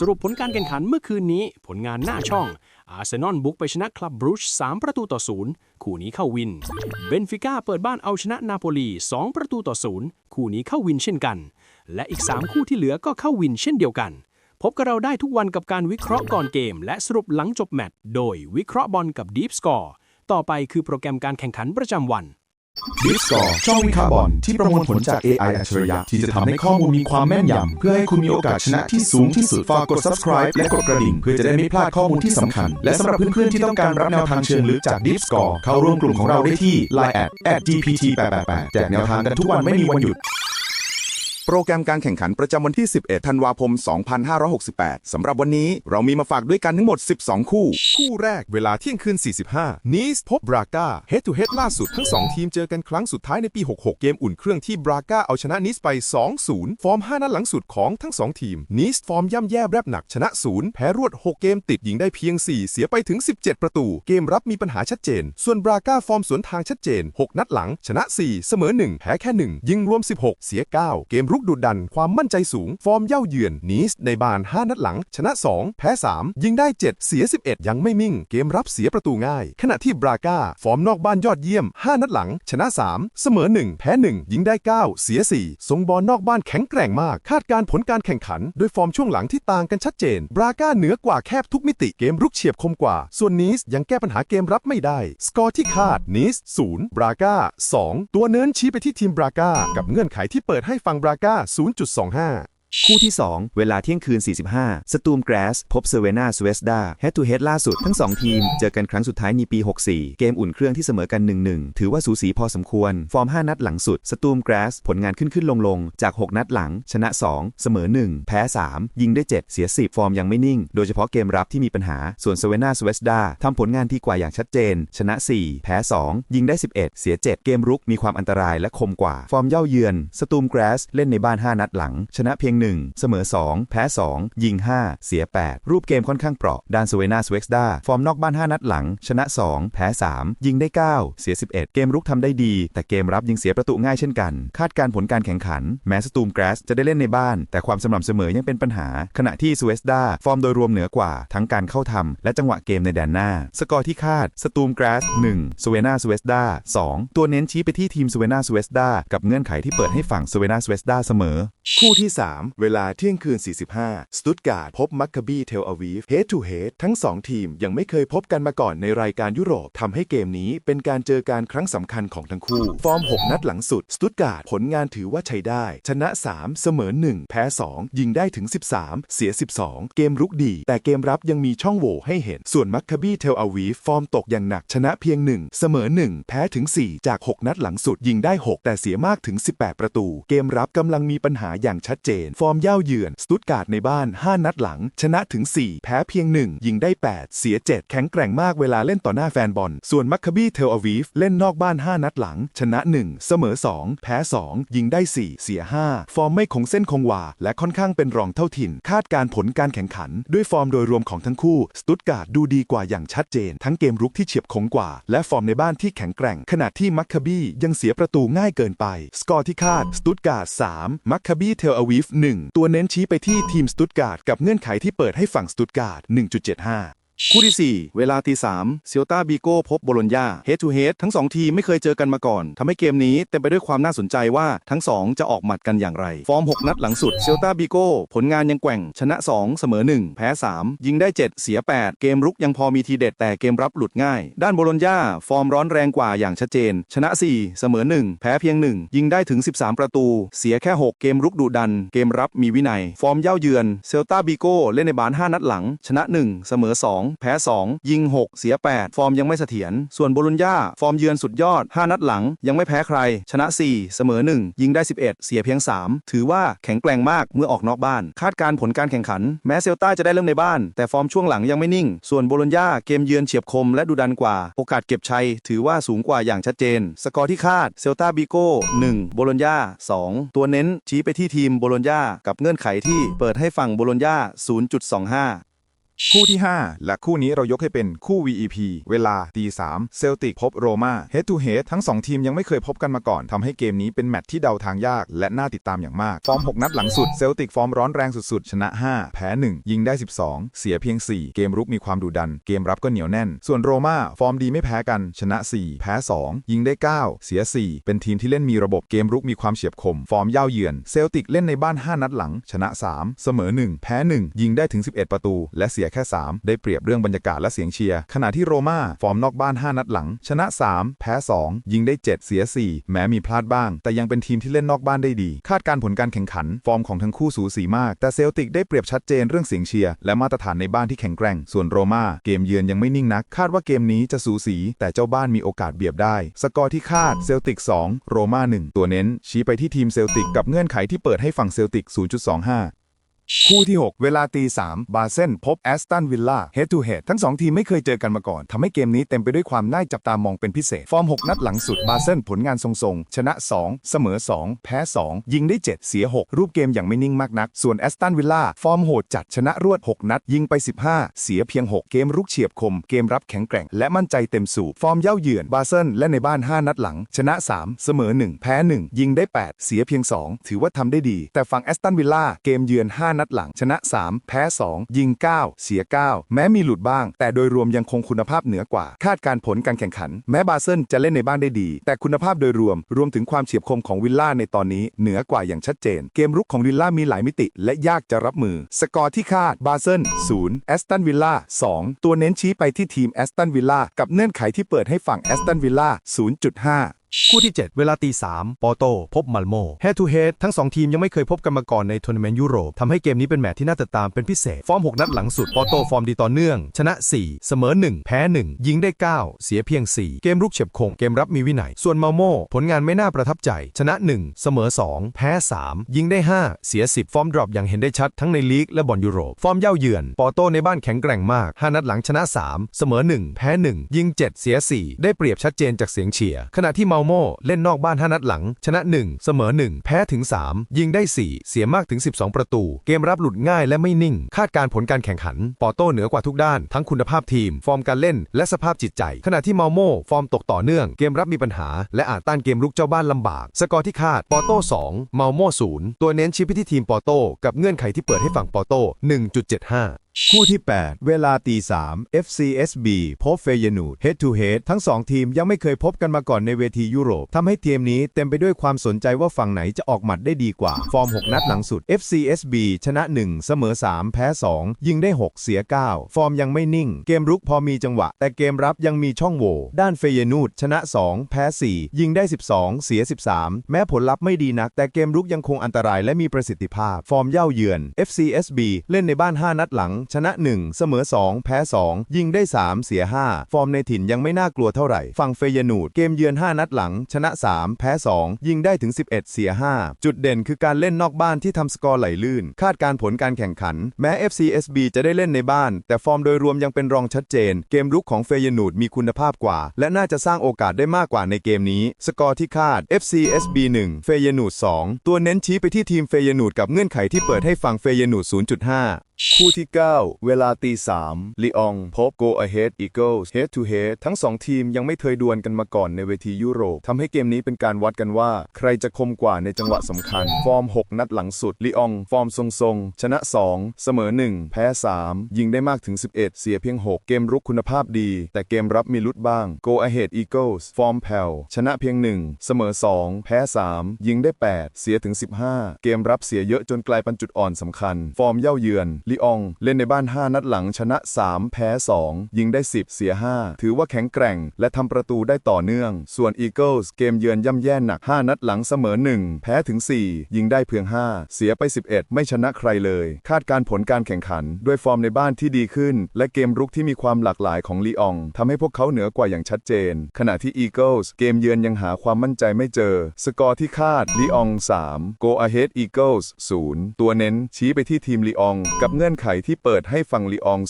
สรุปผลการแข่งขันเมื่อคืนนี้ ผลงานหน้าช่อง อาร์เซนอลบุกไปชนะคลับบรูช3ประตูต่อศูนย์คู่นี้เข้าวิน เบนฟิก้าเปิดบ้านเอาชนะนาโปลี 2 ประตูต่อศูนย์คู่นี้เข้าวินเช่นกัน และอีก 3 คู่ที่เหลือก็เข้าวินเช่นเดียวกัน พบกับเราได้ทุกวันกับการวิเคราะห์ก่อนเกม และสรุปหลังจบแมตช์โดยวิเคราะห์บอลกับ Deep Score ต่อไปคือโปรแกรมการแข่งขันประจำวัน ดิสกอร์ช่องวิคาบอนที่ประมวลผลจาก AI อัจฉริยะ ที่จะทำให้ข้อมูลมีความแม่นยำ เพื่อให้คุณมีโอกาสชนะที่สูงที่สุด ฝากกด subscribe และกดกระดิ่ง เพื่อจะได้ไม่พลาดข้อมูลที่สำคัญ และสำหรับเพื่อนๆ ที่ต้องการรับแนวทางเชิงลึกจาก Deep Score เข้าร่วมกลุ่มของเราได้ที่ Line at @gpt888 แจกแนวทางกันทุกวันไม่มีวันหยุด โปรแกรมการแข่งขันประจำวันที่ 11 ธันวาคม 2568 สำหรับวันนี้เรามีมาฝากด้วยกันทั้งหมด 12 คู่ คู่แรกเวลาเที่ยงคืน 45 นีสพบบราก้า Head to Head ล่าสุดทั้ง 2 ทีมเจอกันครั้งสุดท้ายในปี 66 เกมอุ่นเครื่องที่บราก้าเอาชนะนีสไป 2-0 ฟอร์ม 5 นัดหลังสุดของทั้ง 2 ทีม นีสฟอร์มย่ำแย่แรบหนักชนะ 0 แพ้รวด 6 เกมติดยิงได้เพียง 4 เสียไปถึง 17 ประตู เกมรับมีปัญหาชัดเจน ส่วนบราก้าฟอร์มสวนทางชัดเจน 6 นัดหลัง ชนะ 4 เสมอ 1 แพ้แค่ 1 ยิงรวม 16 เสีย 9 เกมรุุกดุดัน ความมั่นใจสูง ฟอร์มเย่าเยือน นีสในบ้าน 5 นัดหลัง ชนะ 2 แพ้ 3 ยิงได้ 7 เสีย 11 ยังไม่มิ่ง เกมรับเสียประตูง่าย ขณะที่บราก้า ฟอร์มนอกบ้านยอดเยี่ยม 5 นัดหลัง ชนะ 3 เสมอ 1 แพ้ 1 ยิงได้ 9 เสีย 4 ทรงบอลนอกบ้านแข็งแกร่งมาก คาดการผลการแข่งขันโดยฟอร์มช่วงหลังที่ต่างกันชัดเจน บราก้าเหนือกว่าแคบทุกมิติ เกมรุกเฉียบคมกว่า ส่วนนีสยังแก้ปัญหาเกมรับไม่ได้ สกอร์ที่คาดนีส0บราก้า2 ตัวเนินชี้ไปที่ทีมบราก้ากับเงื่อนไขที่เปิดให้ฟังบราก้า0.25 คู่ที่ 2 เวลาเที่ยงคืน 45 สตูมแกรส พบเซเวนาสเวสดา Head to Head ล่าสุดทั้ง 2 ทีม เจอกันครั้งสุดท้ายในปี 64 เกมอุ่นเครื่องที่เสมอกัน 1-1 ถือว่าสูสีพอสมควร ฟอร์ม 5 นัดหลังสุด สตูมแกรส ผลงานขึ้นขึ้นลงลงจาก 6 นัดหลัง ชนะ 2 เสมอ 1 แพ้ 3 ยิงได้ 7 เสีย 10 ฟอร์มยังไม่นิ่ง โดยเฉพาะเกมรับที่มีปัญหา ส่วนเซเวนาสเวสดาทำผลงานที่กว่าอย่างชัดเจน ชนะ 4 แพ้ 2 ยิงได้ 11 เสีย 7 เกมรุกมีความอันตรายและคมกว่า ฟอร์มเย่าเยือน สตูมแกรสเล่นในบ้าน 5 นัดหลัง ชนะเพียง1เสมอ 2 แพ้ 2 ยิง 5 เสีย 8 รูปเกมค่อนข้างเปราะด้านสเวนาสเวกดาฟอร์มนอกบ้าน 5 นัดหลัง ชนะ 2 แพ้ 3 ยิงได้ 9 เสีย 11 เกมรุกทำได้ดี แต่เกมรับยิงเสียประตูง่ายเช่นกัน คาดการผลการแข่งขัน แม้สตูมแกรสจะได้เล่นในบ้าน แต่ความสม่ำเสมอยังเป็นปัญหา ขณะที่สเวสดาฟอร์มโดยรวมเหนือกว่า ทั้งการเข้าทำและจังหวะเกมในแดนหน้า สกอร์ที่คาดสตูมแกรส1สเวนาสเวสดา2ตัวเน้นชี้ไปที่ทีมสเวนาสเวสดากับเงื่อนไขที่เปิดให้ฝั่งสเวนาสเวสดาเสมอ คู่ที่ 3เวลาเที่ยงคืน 45 สตุตการ์ดพบมัคคาบีเทลอาวีฟ Head to Head ทั้ง 2 ทีมยังไม่เคยพบกันมาก่อนในรายการยุโรปทำให้เกมนี้เป็นการเจอการครั้งสำคัญของทั้งคู่ ฟอร์ม 6 นัดหลังสุด สตุตการ์ดผลงานถือว่าใช้ได้ ชนะ 3 เสมอ 1 แพ้ 2 ยิงได้ถึง 13 เสีย 12 เกมรุกดี แต่เกมรับยังมีช่องโหว่ให้เห็น ส่วนมัคคาบีเทลอาวีฟฟอร์มตกอย่างหนักชนะเพียง 1 เสมอ 1 แพ้ถึง 4 จาก 6 นัดหลังสุดยิงได้ 6 แต่เสียมากถึง 18 ประตู เกมรับกำลังมีปัญหาอย่างชัดเจนฟอร์มเย่าเยือน สตุตการ์ดในบ้าน 5 นัดหลัง ชนะถึง 4 แพ้เพียง 1 ยิงได้ 8 เสีย 7 แข็งแกร่งมากเวลาเล่นต่อหน้าแฟนบอล ส่วนมัคคาบีเทลอาวีฟเล่นนอกบ้าน 5 นัดหลัง ชนะ 1 เสมอ 2 แพ้ 2 ยิงได้ 4 เสีย 5 ฟอร์มไม่คงเส้นคงวา และค่อนข้างเป็นรองเท่าถิ่น คาดการผลการแข่งขัน ด้วยฟอร์มโดยรวมของทั้งคู่ สตุตการ์ดดูดีกว่าอย่างชัดเจน ทั้งเกมรุกที่เฉียบคมกว่า และฟอร์มในบ้านที่แข็งแกร่ง ขณะที่มัคคาบียังเสียประตูง่ายเกินไป สกอร์ที่คาดสตุตการ์ด3มัคคาบีเทลอาวีฟ1ตัวเน้นชี้ไปที่ทีมสตุตการ์ดกับเงื่อนไขที่เปิดให้ฝั่งสตุตการ์ด1.75 คู่ที่ 4 เวลาตีสามเซลตาบีโก้พบโบโลญญาเฮดทูเฮดทั้ง 2 ทีมไม่เคยเจอกันมาก่อนทำให้เกมนี้เต็มไปด้วยความน่าสนใจว่าทั้ง 2 จะออกหมัดกันอย่างไร ฟอร์ม 6 นัดหลังสุดเซลตาบีโก้ผลงานยังแกว่ง ชนะ 2 เสมอ 1 แพ้ 3 ยิงได้ 7 เสีย 8 เกมรุกยังพอมีทีเด็ดแต่เกมรับหลุดง่าย ด้านโบโลญญาฟอร์มร้อนแรงกว่าอย่างชัดเจน ชนะ 4 เสมอ 1 แพ้เพียง 1 ยิงได้ถึง 13 ประตู เสียแค่ 6 เกมรุกดุดัน เกมรับมีวินัย ฟอร์มเย่าเยือนเซลตาบีโก้เล่นในบ้าน5นัดหลัง ชนะ 1 เสมอ 2แพ้ 2 ยิง 6 เสีย 8 ฟอร์มยังไม่เสถียร ส่วนโบลุญญาฟอร์มเยือนสุดยอด 5 นัดหลัง ยังไม่แพ้ใคร ชนะ 4 เสมอ 1 ยิงได้ 11 เสียเพียง 3 ถือว่าแข็งแกร่งมากเมื่อออกนอกบ้าน คาดการผลการแข่งขัน แม้เซลตาจะได้เริ่มในบ้าน แต่ฟอร์มช่วงหลังยังไม่นิ่ง ส่วนโบลุญญาเกมเยือนเฉียบคมและดุดันกว่า โอกาสเก็บชัย ถือว่าสูงกว่าอย่างชัดเจน สกอร์ที่คาด เซลตาบิโก้ 1 โบลุญญา 2 ตัวเน้นชี้ไปที่ทีมโบลุญญากับเงื่อนไขที่เปิดให้ฝั่งโบลุญญา0.25 คู่ที่ 5 และคู่นี้เรายกให้เป็นคู่ VEP เวลาตี3เซลติกพบโรมา Head to Head ทั้ง 2 ทีมยังไม่เคยพบกันมาก่อนทำให้เกมนี้เป็นแมตช์ที่เดาทางยาก และน่าติดตามอย่างมาก ฟอร์ม 6 นัดหลังสุดเซลติกฟอร์มร้อนแรงสุดๆ ชนะ 5 แพ้ 1 ยิงได้ 12 เสียเพียง 4 เกมรุกมีความดุดัน เกมรับก็เหนียวแน่น ส่วนโรมาฟอร์มดีไม่แพ้กัน ชนะ 4 แพ้ 2 ยิงได้ 9 เสีย 4 เป็นทีมที่เล่นมีระบบเกมรุกมีความเฉียบคม ฟอร์มเย่าเยือนเซลติกเล่นในบ้าน 5 นัดหลัง ชนะ 3 เสมอ 1 แพ้ 1 ยิงได้ถึง 11 ประตู และเสียแค่ 3 ได้เปรียบเรื่องบรรยากาศและเสียงเชียร์ ขณะที่โรม่าฟอร์มนอกบ้าน 5 นัดหลัง ชนะ 3 แพ้ 2 ยิงได้ 7 เสีย 4 แม้มีพลาดบ้าง แต่ยังเป็นทีมที่เล่นนอกบ้านได้ดี คาดการผลการแข่งขัน ฟอร์มของทั้งคู่สูสีมาก แต่เซลติกได้เปรียบชัดเจนเรื่องเสียงเชียร์และมาตรฐานในบ้านที่แข็งแกร่ง ส่วนโรม่าเกมเยือนยังไม่นิ่งนัก คาดว่าเกมนี้จะสูสี แต่เจ้าบ้านมีโอกาสเบียบได้ สกอร์ที่คาดเซลติก 2 โรม่า1ตัวเน้น ชี้ไปที่ทีมเซลติกกับเงื่อนไขที่เปิดให้ฝั่งเซลติก 0.25 คู่ที่ 6 เวลาตี 3 บาเซนพบแอสตันวิลล่า Head to Head ทั้ง 2 ทีมไม่เคยเจอกันมาก่อนทำให้เกมนี้เต็มไปด้วยความน่าจับตามองเป็นพิเศษ ฟอร์ม 6 นัดหลังสุดบาเซนผลงานทรงๆ ชนะ 2 เสมอ 2 แพ้ 2 ยิงได้ 7 เสีย 6 รูปเกมอย่างไม่นิ่งมากนัก ส่วนแอสตันวิลล่าฟอร์มโหดจัดชนะรวด 6 นัด ยิงไป 15 เสียเพียง 6 เกมรุกเฉียบคม เกมรับแข็งแกร่ง และมั่นใจเต็มสูบฟอร์มเย่าเยือนบาเซนและในบ้าน 5 นัดหลัง ชนะ 3 เสมอ 1 แพ้ 1 ยิงได้ 8 เสียเพียง 2 ถือว่าทำได้ดี แต่ฝั่งแอสตันวิลล่าเกมเยือน5นัดหลัง ชนะ 3 แพ้ 2 ยิง 9 เสีย 9 แม้มีหลุดบ้าง แต่โดยรวมยังคงคุณภาพเหนือกว่า คาดการผลการแข่งขัน แม้บาเซนจะเล่นในบ้านได้ดี แต่คุณภาพโดยรวม รวมถึงความเฉียบคมของวิลล่าในตอนนี้เหนือกว่าอย่างชัดเจน เกมรุกของวิลล่ามีหลายมิติ และยากจะรับมือ สกอร์ที่คาดบาเซน0แอสตันวิลล่า2ตัวเน้นชี้ไปที่ทีมแอสตันวิลล่ากับเงื่อนไขที่เปิดให้ฝั่งแอสตันวิลล่า0.5 คู่ที่ 7 เวลาตี3ปอโต พบมัลโม Head to Head ทั้ง 2 ทีมยังไม่เคยพบกันมาก่อนในทัวร์นาเมนต์ยุโรปทำให้เกมนี้เป็นแมตช์ที่น่าติดตามเป็นพิเศษ ฟอร์ม 6 นัดหลังสุด ปอโต ฟอร์มดีต่อเนื่อง ชนะ 4 เสมอ 1 แพ้ 1 ยิงได้ 9 เสียเพียง 4 เกมรุกเฉียบคงเกมรับมีวินัย ส่วนมัลโมผลงานไม่น่าประทับใจ ชนะ 1 เสมอ 2 แพ้ 3 ยิงได้ 5 เสีย 10 ฟอร์มดรอปอย่างเห็นได้ชัดทั้งในลีกและบอลยุโรปฟอร์มเย่าเยือน ปอโตในบ้านแข็งแกร่งมาก5นัดหลังชนะ 3 เสมอ 1 แพ้ 1 ยิง 7 เสีย 4 ได้เปรียบชัดเจนจากเสียงเชียร์ขณะที่โมเล่นนอกบ้าน5นัดหลัง ชนะ 1 เสมอ 1 แพ้ถึง 3 ยิงได้ 4 เสียมากถึง 12 ประตู เกมรับหลุดง่ายและไม่นิ่ง คาดการผลการแข่งขัน ปอโตเหนือกว่าทุกด้าน ทั้งคุณภาพทีม ฟอร์มการเล่น และสภาพจิตใจ ขณะที่เมาโมฟอร์มตกต่อเนื่อง เกมรับมีปัญหา และอาจต้านเกมรุกเจ้าบ้านลำบาก สกอร์ที่คาด ปอโต2เมาโม่0ตัวเน้นชี้ไปที่ทีมปอโตกับเงื่อนไขที่เปิดให้ฝั่งปอโต1.75 คู่ที่ 8 เวลาตี3 FCSB พบเฟยนูด Head to Head ทั้ง 2 ทีมยังไม่เคยพบกันมาก่อนในเวทียุโรปทำให้ทีมนี้เต็มไปด้วยความสนใจว่าฝั่งไหนจะออกหมัดได้ดีกว่า ฟอร์ม 6 นัดหลังสุด FCSB ชนะ 1 เสมอ 3 แพ้ 2 ยิงได้ 6 เสีย 9 ฟอร์มยังไม่นิ่ง เกมรุกพอมีจังหวะ แต่เกมรับยังมีช่องโหว่ด้านเฟยนูดชนะ 2 แพ้ 4 ยิงได้ 12 เสีย 13 แม้ผลลัพธ์ไม่ดีนัก แต่เกมรุกยังคงอันตรายและมีประสิทธิภาพ ฟอร์มเย่าเยือน FCSB เล่นในบ้าน 5 นัดหลังชนะ 1 เสมอ 2 แพ้ 2 ยิงได้ 3 เสีย 5 ฟอร์มในถิ่นยังไม่น่ากลัวเท่าไหร่ ฝั่งเฟยนูดเกมเยือน 5 นัดหลัง ชนะ 3 แพ้ 2 ยิงได้ถึง 11 เสีย 5 จุดเด่นคือการเล่นนอกบ้านที่ทำสกอร์ไหลลื่น คาดการผลการแข่งขัน แม้ FCSB จะได้เล่นในบ้าน แต่ฟอร์มโดยรวมยังเป็นรองชัดเจน เกมรุกของเฟยนูดมีคุณภาพกว่า และน่าจะสร้างโอกาสได้มากกว่าในเกมนี้ สกอร์ที่คาด FCSB 1 เฟยนูด2 ตัวเน้นชี้ไปที่ทีมเฟยนูดกับเงื่อนไขที่เปิดให้ฝั่งเฟยนูด0.5 คู่ที่ 9 เวลาตี3ลีองพบ Go Ahead Eagles Head to Head ทั้ง 2 ทีมยังไม่เคยดวลกันมาก่อนในเวทียุโรปทำให้เกมนี้เป็นการวัดกันว่า ใครจะคมกว่าในจังหวะสำคัญ ฟอร์ม 6 นัดหลังสุดลีออง ฟอร์มทรงๆ ชนะ 2 เสมอ 1 แพ้ 3 ยิงได้มากถึง 11 เสียเพียง 6 เกมรุกคุณภาพดี แต่เกมรับมีลุดบ้าง Go Ahead Eagles ฟอร์มแผ่วชนะเพียง 1 เสมอ 2 แพ้ 3 ยิงได้ 8 เสียถึง 15 เกมรับเสียเยอะจนกลายเป็นจุดอ่อนสำคัญ ฟอร์มเย่าเยือนลีอองเล่นในบ้าน 5 นัดหลังชนะ 3 แพ้ 2 ยิงได้ 10 เสีย 5 ถือว่าแข็งแกร่ง และทำประตูได้ต่อเนื่อง ส่วน Eagles เกมเยือนย่ำแย่หนัก 5 นัดหลังเสมอ 1 แพ้ถึง 4 ยิงได้เพียง 5 เสียไป 11 ไม่ชนะใครเลย คาดการผลการแข่งขัน ด้วยฟอร์มในบ้านที่ดีขึ้น และเกมรุกที่มีความหลากหลายของลีอองทำให้พวกเขาเหนือกว่าอย่างชัดเจน ขณะที่ Eagles เกมเยือนยังหาความมั่นใจไม่เจอ สกอร์ที่คาดลีออง3 Go Ahead Eagles 0 ตัวเน้นชี้ไปที่ทีมลีอองกับเงื่อนไขที่เปิดให้ฟังลีออง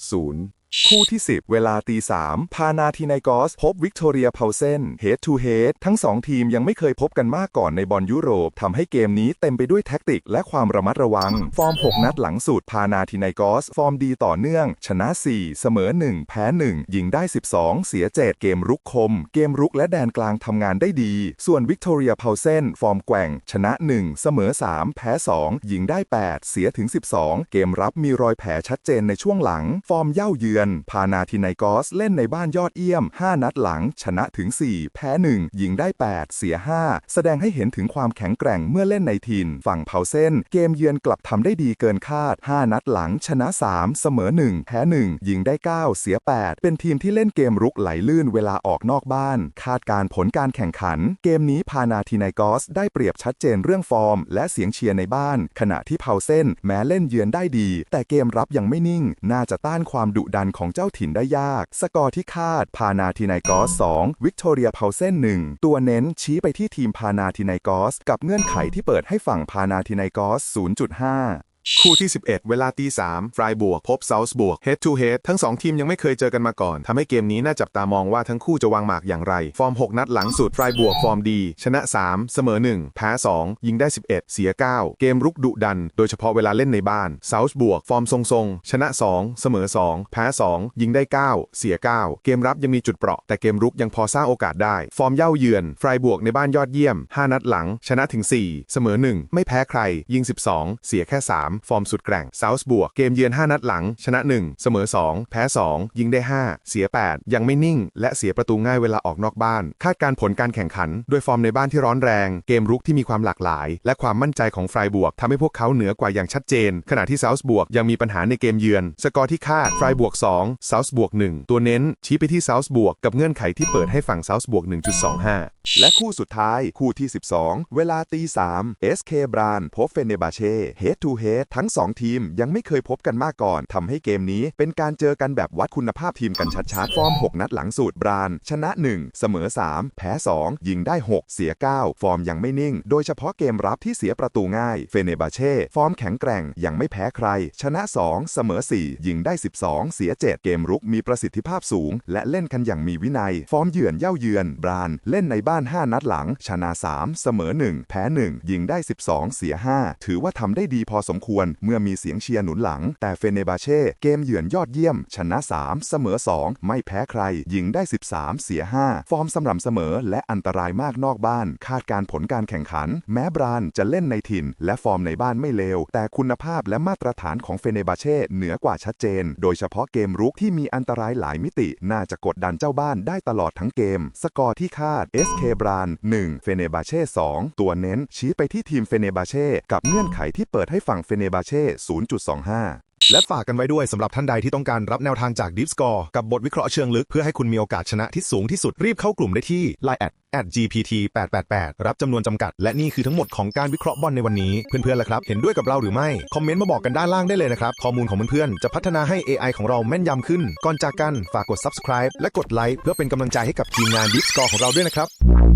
2.0 คู่ที่ 10 เวลาตีสามพานาทินกอส พบวิกตอเรียเพาเซนเฮดทูเฮดทั้งสองทีมยังไม่เคยพบกันมาก่อนในบอลยุโรปทำให้เกมนี้เต็มไปด้วยแท็กติกและความระมัดระวัง ฟอร์ม 6 นัดหลังสุดพานาทินกอส ฟอร์มดีต่อเนื่อง ชนะ 4 เสมอ 1 แพ้ 1 ยิงได้ 12 เสีย 7 เกมรุกคม เกมรุกและแดนกลางทำงานได้ดี ส่วนวิกตอเรียเพาเซนฟอร์มแกว่ง ชนะ 1 เสมอ 3 แพ้ 2 ยิงได้ 8 เสียถึง 12 เกมรับมีรอยแผลชัดเจนในช่วงหลัง ฟอร์มเย่าเยือนพานาทินกอสเล่นในบ้านยอดเยี่ยม 5 นัดหลัง ชนะถึง 4 แพ้ 1 ยิงได้ 8 เสีย 5 แสดงให้เห็นถึงความแข็งแกร่งเมื่อเล่นในถิ่นฝั่งเพาเซนเกมเยือนกลับทำได้ดีเกินคาด 5 นัดหลัง ชนะ 3 เสมอ 1 แพ้ 1 ยิงได้ 9 เสีย 8 เป็นทีมที่เล่นเกมรุกไหลลื่นเวลาออกนอกบ้าน คาดการผลการแข่งขัน เกมนี้พานาทินกอสได้เปรียบชัดเจนเรื่องฟอร์ม และเสียงเชียร์ในบ้าน ขณะที่เพาเซนแม้เล่นเยือนได้ดี แต่เกมรับยังไม่นิ่ง น่าจะต้านความดุดันของเจ้าถิ่นได้ยาก สกอร์ที่คาด พานาทินกอส 2 วิกตอเรียเพาเซน1ตัวเน้นชี้ไปที่ทีมพานาทินกอส กับเงื่อนไขที่เปิดให้ฝั่งพานาทินกอส 0.5 คู่ที่ 11 เวลาตีสามฟรายบวก พบเซาส์บวก head to head ทั้ง 2 ทีมยังไม่เคยเจอกันมาก่อนทำให้เกมนี้น่าจับตามองว่าทั้งคู่จะวางหมากอย่างไร ฟอร์ม 6 นัดหลังสุดฟรายบวก ฟอร์มดี ชนะ 3 เสมอ 1 แพ้ 2 ยิงได้ 11 เสีย 9 เกมรุกดุดัน โดยเฉพาะเวลาเล่นในบ้านเซาส์บวก ฟอร์มทรงๆ ชนะ 2 เสมอ 2 แพ้ 2 ยิงได้ 9 เสีย 9 เกมรับยังมีจุดเปราะ แต่เกมรุกยังพอสร้างโอกาสได้ ฟอร์มเย่าเยือนฟรายบวกในบ้านยอดเยี่ยม 5 นัดหลัง ชนะถึง 4 เสมอ 1 ไม่แพ้ใคร ยิง 12 เสียแค่ 3ฟอร์มสุดแกร่งเซาส์บวก เกมเยือน 5 นัดหลัง ชนะ 1 เสมอ 2 แพ้ 2 ยิงได้ 5 เสีย 8 ยังไม่นิ่ง และเสียประตูง่ายเวลาออกนอกบ้าน คาดการผลการแข่งขัน ด้วยฟอร์มในบ้านที่ร้อนแรง เกมรุกที่มีความหลากหลาย และความมั่นใจของฟรายบวกทำให้พวกเขาเหนือกว่าอย่างชัดเจน ขณะที่เซาส์บวกยังมีปัญหาในเกมเยือน สกอร์ที่คาดฟรายบวก2เซาส์บวก1ตัวเน้น ชี้ไปที่เซาส์บวกกับเงื่อนไขที่เปิดให้ฝั่งเซาส์บวก1.25 และคู่สุดท้ายคู่ที่ 12 เวลาตี3 SK บรานพบเฟเนบาเช่ Head to Head ทั้ง 2 ทีมยังไม่เคยพบกันมาก่อนทำให้เกมนี้เป็นการเจอกันแบบวัดคุณภาพทีมกันชัดๆ ฟอร์ม 6 นัดหลังสุดบราน ชนะ 1 เสมอ 3 แพ้ 2 ยิงได้ 6 เสีย 9 ฟอร์มยังไม่นิ่ง โดยเฉพาะเกมรับที่เสียประตูง่าย เฟเนบาเช่ ฟอร์มแข็งแกร่งยังไม่แพ้ใคร ชนะ 2 เสมอ 4 ยิงได้ 12 เสีย 7 เกมรุกมีประสิทธิภาพสูง และเล่นกันอย่างมีวินัย ฟอร์มเยือนเย่าเยือนบรานเล่นในบ้าน 5 นัดหลัง ชนะ 3 เสมอ 1 แพ้ 1 ยิงได้ 12 เสีย 5 ถือว่าทำได้ดีพอสมควรเมื่อมีเสียงเชียร์หนุนหลัง แต่เฟเนบาเช่เกมเยือนยอดเยี่ยม ชนะ 3 เสมอ 2 ไม่แพ้ใคร ยิงได้ 13 เสีย 5 ฟอร์มสม่ำเสมอและอันตรายมากนอกบ้าน คาดการผลการแข่งขัน แม้บรานจะเล่นในถิ่น และฟอร์มในบ้านไม่เลว แต่คุณภาพและมาตรฐานของเฟเนบาเช่เหนือกว่าชัดเจน โดยเฉพาะเกมรุกที่มีอันตรายหลายมิติ น่าจะกดดันเจ้าบ้านได้ตลอดทั้งเกม สกอร์ที่คาด SK บราน1เฟเนบาเช่2ตัวเน้นชี้ไปที่ทีมเฟเนบาเช่กับเงื่อนไขที่เปิดให้ฝั่งเฟเนบาเช่ 0.25 และฝากกันไว้ด้วยสำหรับท่านใดที่ต้องการรับแนวทางจาก Deep Score กับบทวิเคราะห์เชิงลึกเพื่อให้คุณมีโอกาสชนะที่สูงที่สุดรีบเข้ากลุ่มได้ที่ Line at at gpt 888รับจำนวนจำกัด และนี่คือทั้งหมดของการวิเคราะห์บอลในวันนี้ เพื่อนๆล่ะครับ เห็นด้วยกับเราหรือไม่ คอมเมนต์มาบอกกันด้านล่างได้เลยนะครับ ข้อมูลของเพื่อนๆ จะพัฒนาให้ AI ของเราแม่นยำขึ้น ก่อนจากกัน ฝากกด subscribe และกดไลค์เพื่อเป็นกำลังใจให้กับทีมงาน Deep Score ของเราด้วยนะครับ